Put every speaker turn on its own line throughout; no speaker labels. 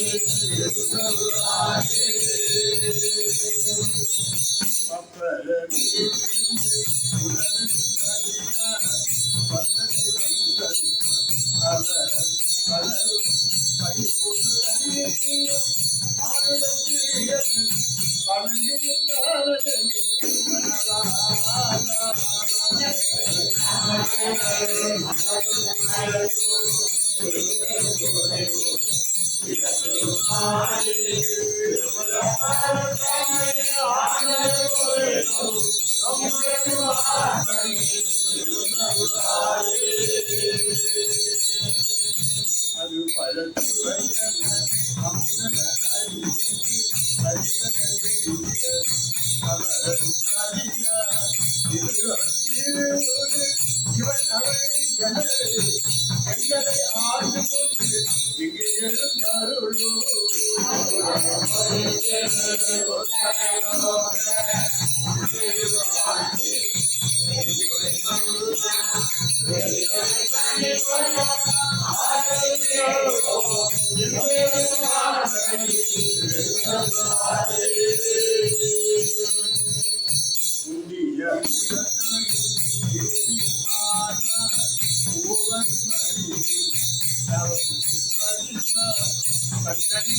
Thank you. Thank you. కంటనీ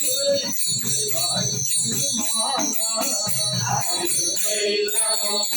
Hey, love.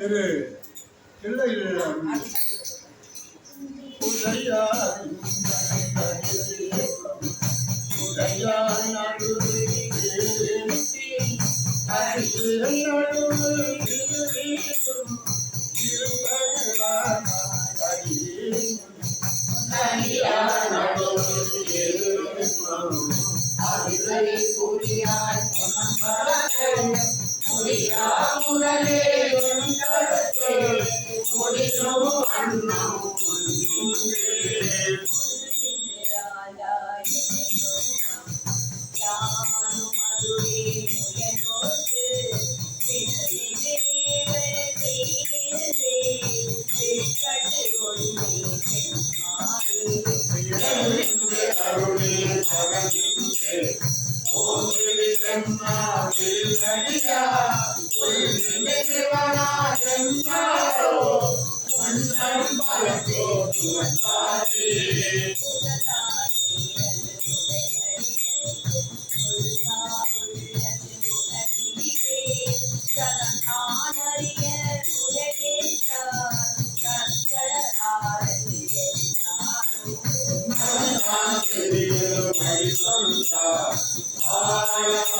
திரு தில்லையிடம் உடையார் நடுவே Bye.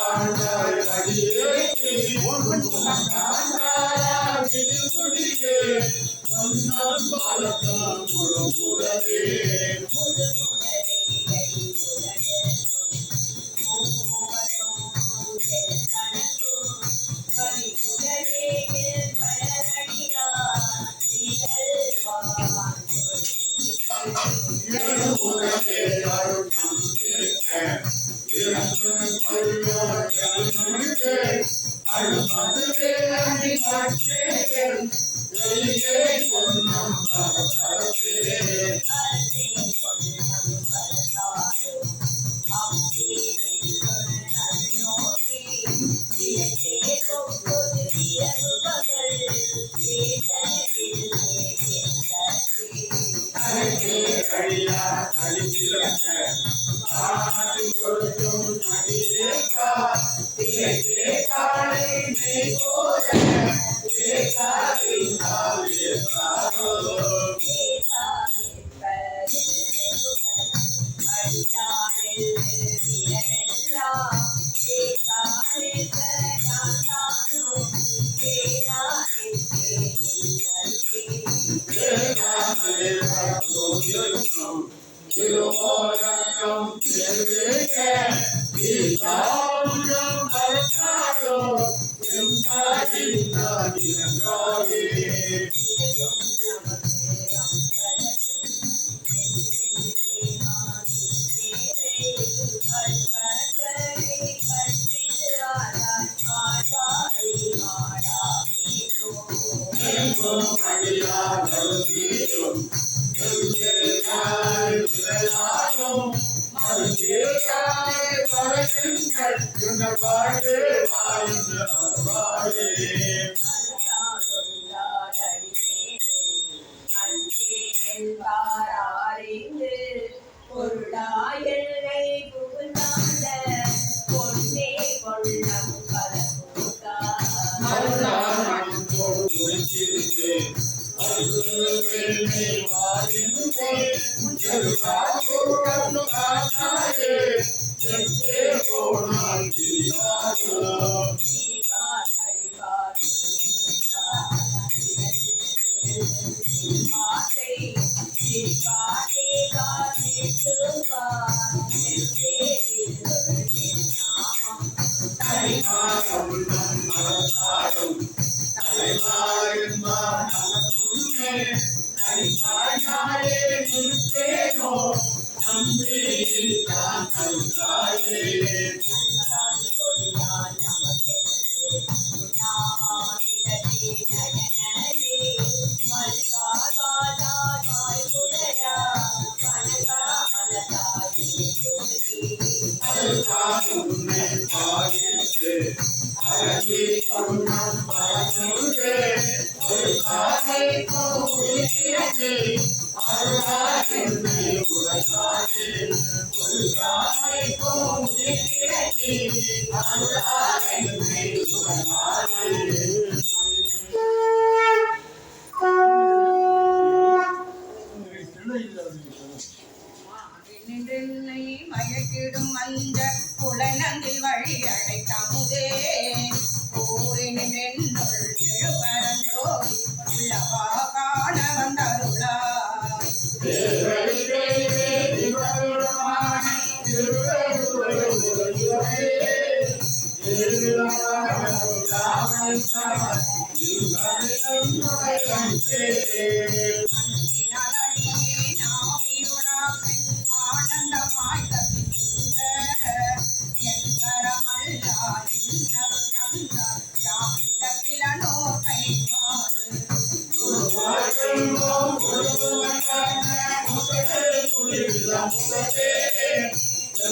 Oh, Thank you.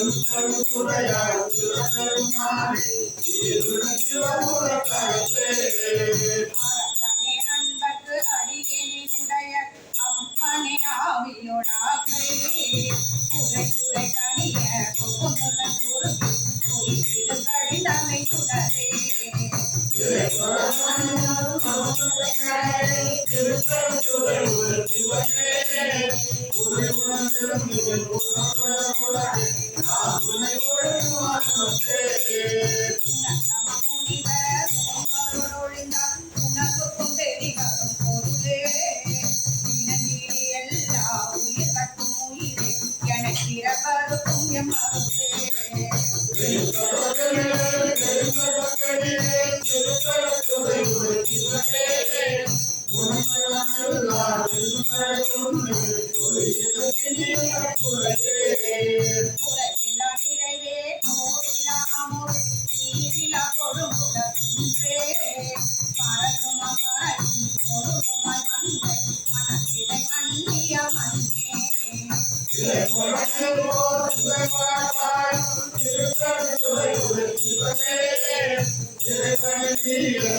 அரசனே Thank
you. Yeah.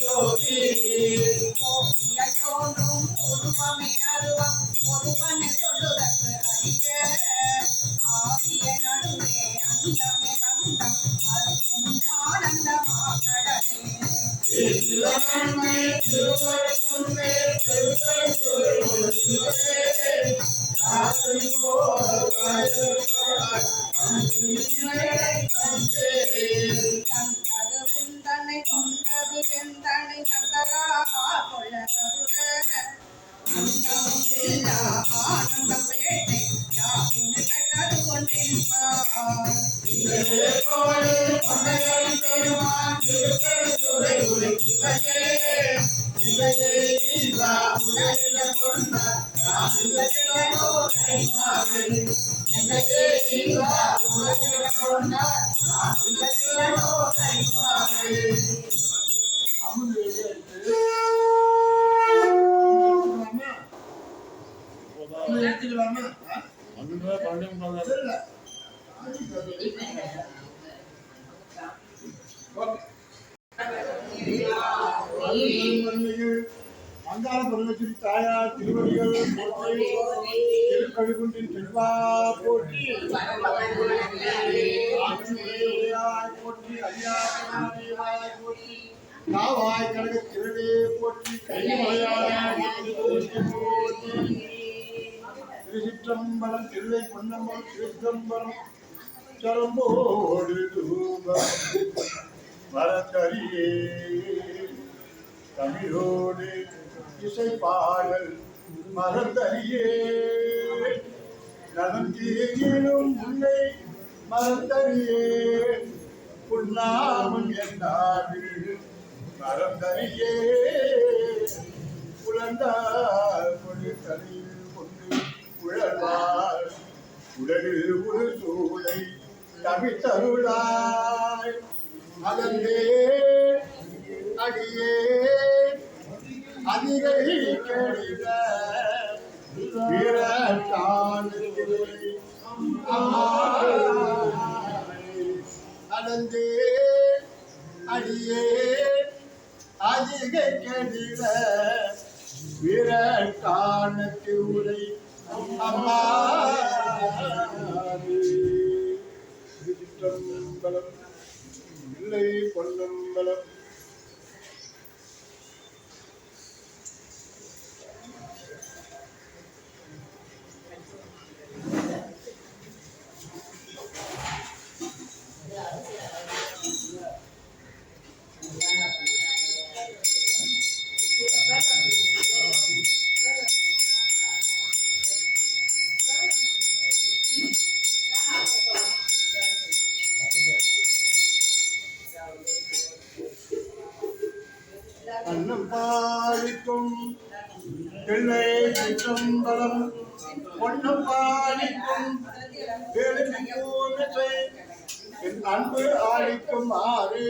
যদি பெருமான் திருப்பெருந்துறை போற்றி ஐயாவாய் போற்றி. காவாய் கடக திருவே போற்றி. கைமலையாய் போற்றி போற்றி. திருச்சிற்றம்பலம் திருவை பொன்னம்பலம் திருச்சிற்றம்பலம். சரம்போடு தூபம் தமிழோடு இசை பாடல் மறந்தறியே நடந்தேனும் முன்னை மறந்தறியே புண்ணாமல் என்னாது மறந்தறியே புலந்தால் கொடு தலையில் கொண்டு உழல்வார் உடலில் ஒரு சூளை தவித்தருளாய். அதன்றே அடியே அதிகை கடித அடந்தே அடியே. அதிக கடித வீரட்டானத்து உரை. அம்மா. திருச்சிற்றம்பலம். இல்லை பொன்னம்பலம். அன்னம் அன்பு ஆளிக்கும் ஆறு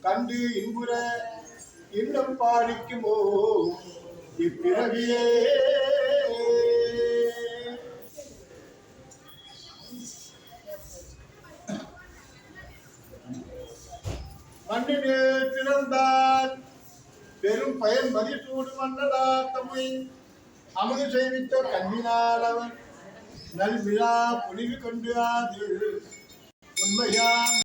கண்டு இன்புற இன்னும் பாடிக்குமோ இப்பிறவியே. மண்ணிலே பிறந்தார். பெரும் பயன் மதிசூடு மன்னடா தம்மை. அமுது செய்வித்த கண்ணினால் அவர். நல்விழா புனிவு கொண்டு ஆது உண்மையான்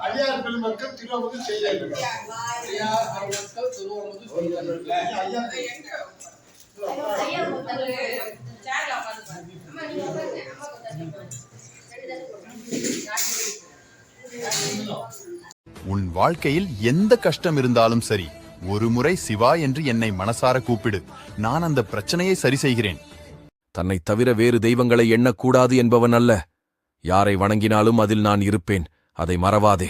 அடியார் பெருமக்கள் செய்தார்கள்
உன் வாழ்க்கையில் எந்த கஷ்டம் இருந்தாலும் சரி ஒரு முறை சிவா என்று என்னை மனசார கூப்பிடு. நான் அந்த பிரச்சனையை சரி செய்கிறேன்
தன்னைத் தவிர வேறு தெய்வங்களை எண்ணக்கூடாது என்பவன் அல்ல. யாரை வணங்கினாலும் அதில் நான் இருப்பேன். அதை மறவாதே.